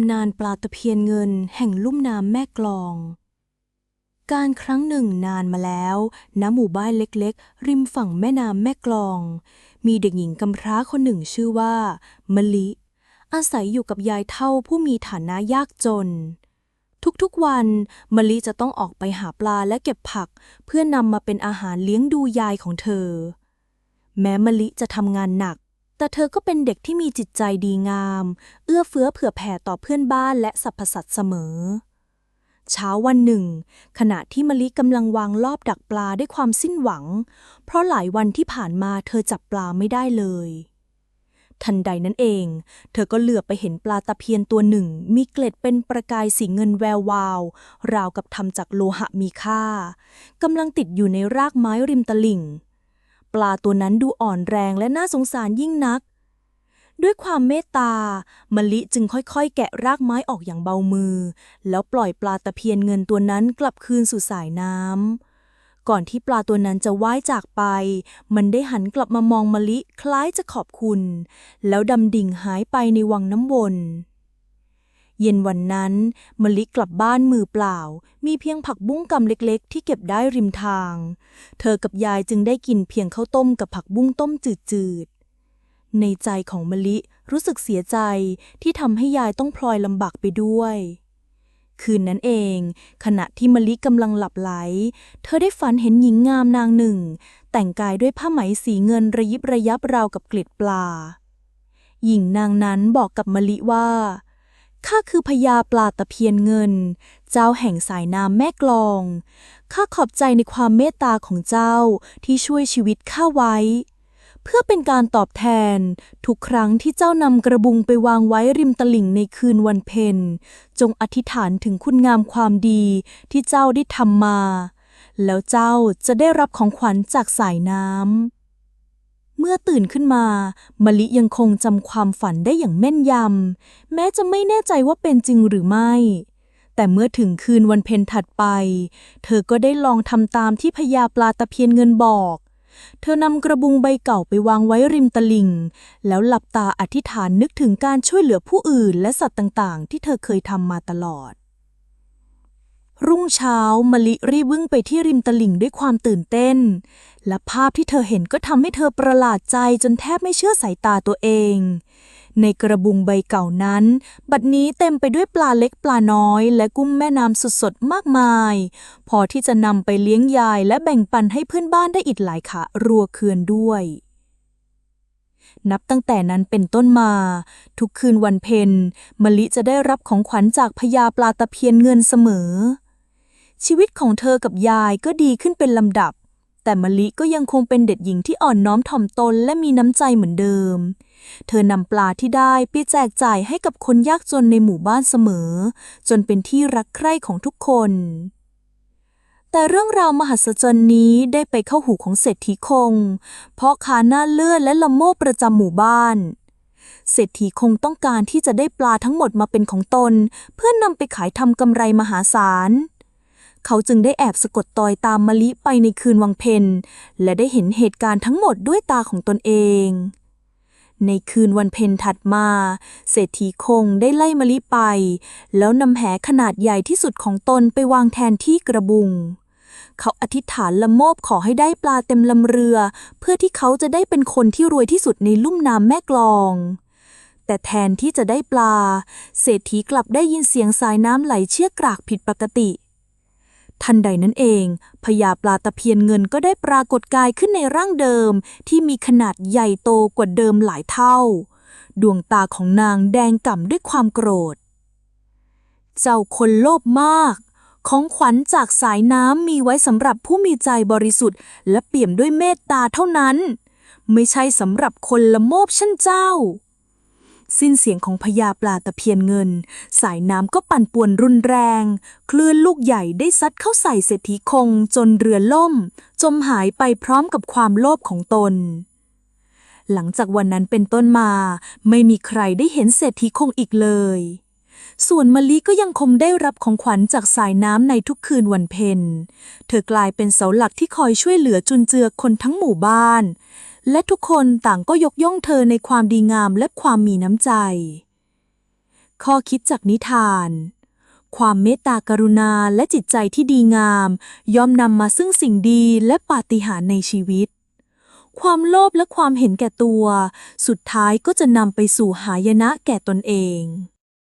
ำนานปลาตะเพียนเงินแห่งลุ่มน้ำแม่กลอง การครั้งหนึ่งนานมาแล้วณหมู่บ้านเล็กๆ ริมฝั่งแม่น้ำแม่กลอง มีเด็กหญิงกำพร้าคนหนึ่งชื่อว่ามะลิ อาศัยอยู่กับยายเท่าผู้มีฐานะยากจน ทุกๆวันมะลิจะต้องออกไปหาปลาและเก็บผัก เพื่อนำมาเป็นอาหารเลี้ยงดูยายของเธอ แม้มะลิจะทำงานหนัก แต่เธอก็เป็นเด็กที่มีจิตใจดีงาม เอื้อเฟื้อเผื่อแผ่ต่อเพื่อนบ้านและสรรพสัตว์เสมอ เช้าวันหนึ่ง ขณะที่มะลิกำลังวางรอบดักปลาด้วยความสิ้นหวัง เพราะหลายวันที่ผ่านมาเธอจับปลาไม่ได้เลย ทันใดนั้นเอง เธอก็เหลือบไปเห็นปลาตะเพียนตัวหนึ่ง มีเกล็ดเป็นประกายสีเงินแวววาว ราวกับทำจากโลหะมีค่ากำลังติดอยู่ในรากไม้ริมตลิ่ง ปลาตัวนั้นดูอ่อนแรงและน่าสงสารยิ่งนัก ด้วยความเมตตามะลิจึงค่อยๆ แกะรากไม้ออกอย่างเบามือ แล้วปล่อยปลาตะเพียนเงินตัวนั้นกลับคืนสู่สายน้ำก่อนที่ปลาตัวนั้นจะว่ายจากไป มันได้หันกลับมามองมะลิคล้ายจะขอบคุณ แล้วดำดิ่งหายไปในวังน้ำวน เย็นวันนั้นมะลิกลับบ้านมือเปล่า มีเพียงผักบุ้งกำเล็กๆ ที่เก็บได้ริมทาง เธอกับยายจึงได้กินเพียงข้าวต้มกับผักบุ้งต้มจืดๆ ในใจของมะลิรู้สึกเสียใจที่ทำให้ยายต้องพลอยลำบากไปด้วย คืนนั้นเอง ขณะที่มะลิกำลังหลับไหล เธอได้ฝันเห็นหญิงงามนางหนึ่ง แต่งกายด้วยผ้าไหมสีเงินระยิบระยับราวกับเกล็ดปลา หญิงนางนั้นบอกกับมะลิว่า ข้าคือพญาปลาตะเพียนเงิน เจ้าแห่งสายน้ำแม่กลอง ข้าขอบใจในความเมตตาของเจ้าที่ช่วยชีวิตข้าไว้ เพื่อเป็นการตอบแทน ทุกครั้งที่เจ้านำกระบุงไปวางไว้ริมตลิ่งในคืนวันเพ็ญ จงอธิษฐานถึงคุณงามความดีที่เจ้าได้ทำมา แล้วเจ้าจะได้รับของขวัญจากสายน้ำ เมื่อตื่นขึ้นมา มะลิยังคงจำความฝันได้อย่างแม่นยำ แม้จะไม่แน่ใจว่าเป็นจริงหรือไม่ แต่เมื่อถึงคืนวันเพ็ญถัดไป เธอก็ได้ลองทำตามที่พญาปลาตะเพียนเงินบอก เธอนำกระบุงใบเก่าไปวางไว้ริมตลิ่ง แล้วหลับตาอธิษฐานนึกถึงการช่วยเหลือผู้อื่นและสัตว์ต่างๆ ที่เธอเคยทำมาตลอด รุ่งเช้ามะลิรีบวิ่งไปที่ริมตลิ่งด้วยความตื่นเต้น และภาพที่เธอเห็นก็ทำให้เธอประหลาดใจจนแทบไม่เชื่อสายตาตัวเอง ในกระบุงใบเก่านั้น บัดนี้เต็มไปด้วยปลาเล็กปลาน้อย และกุ้งแม่น้ำสดๆมากมาย พอที่จะนำไปเลี้ยงยายและแบ่งปันให้เพื่อนบ้านได้อีกหลายขารัวเคือนด้วยนับตั้งแต่นั้นเป็นต้นมา ทุกคืนวันเพ็ญมะลิจะได้รับของขวัญจากพญาปลาตะเพียนเงินเสมอ ชีวิตของเธอกับยายก็ดีขึ้นเป็นลำดับ แต่มะลิก็ยังคงเป็นเด็กหญิงที่อ่อนน้อมถ่อมตนและมีน้ำใจเหมือนเดิม เธอนำปลาที่ได้ไปแจกจ่ายให้กับคนยากจนในหมู่บ้านเสมอ จนเป็นที่รักใคร่ของทุกคน แต่เรื่องราวมหัศจรรย์นี้ได้ไปเข้าหูของเศรษฐีคงเพราะขาหน้าเลือดและละโมบประจำหมู่บ้านเศรษฐีคงต้องการที่จะได้ปลาทั้งหมดมาเป็นของตน เพื่อนนำไปขายทำกำไรมหาศาล เขาจึงได้แอบสะกดตอยตามมะลิไปในคืนวังเพนและได้เห็นเหตุการณ์ทั้งหมดด้วยตาของตนเอง ในคืนวันเพ็ญถัดมา เศรษฐีคงได้ไล่มะลิไป แล้วนำแหขนาดใหญ่ที่สุดของตนไปวางแทนที่กระบุงเขาอธิษฐานละโมบขอให้ได้ปลาเต็มลำเรือ เพื่อที่เขาจะได้เป็นคนที่รวยที่สุดในลุ่มน้ำแม่กลอง แต่แทนที่จะได้ปลา เศรษฐีกลับได้ยินเสียงสายน้ำไหลเชี่ยกรากผิดปกติ ทันใดนั้นเองพญาปลาตะเพียนเงินก็ได้ปรากฏกายขึ้นในร่างเดิม ที่มีขนาดใหญ่โตกว่าเดิมหลายเท่า ดวงตาของนางแดงก่ำด้วยความโกรธ เจ้าคนโลภมาก ของขวัญจากสายน้ำมีไว้สำหรับผู้มีใจบริสุทธิ์ และเปี่ยมด้วยเมตตาเท่านั้น ไม่ใช่สำหรับคนละโมบเช่นเจ้า สิ้นเสียงของพญาปลาตะเพียนเงิน สายน้ำก็ปั่นป่วนรุนแรง คลื่นลูกใหญ่ได้ซัดเข้าใส่เศรษฐีคงจนเรือล่ม จมหายไปพร้อมกับความโลภของตน หลังจากวันนั้นเป็นต้นมา ไม่มีใครได้เห็นเศรษฐีคงอีกเลย ส่วนมะลิก็ยังคงได้รับของขวัญจากสายน้ำในทุกคืนวันเพ็ญ เธอกลายเป็นเสาหลักที่คอยช่วยเหลือจุนเจือคนทั้งหมู่บ้าน และทุกคนต่างก็ยกย่องเธอในความดีงามและความมีน้ำใจ ข้อคิดจากนิทาน ความเมตตากรุณาและจิตใจที่ดีงาม ย่อมนำมาซึ่งสิ่งดีและปาฏิหาริย์ในชีวิต ความโลภและความเห็นแก่ตัว สุดท้ายก็จะนำไปสู่หายนะแก่ตนเอง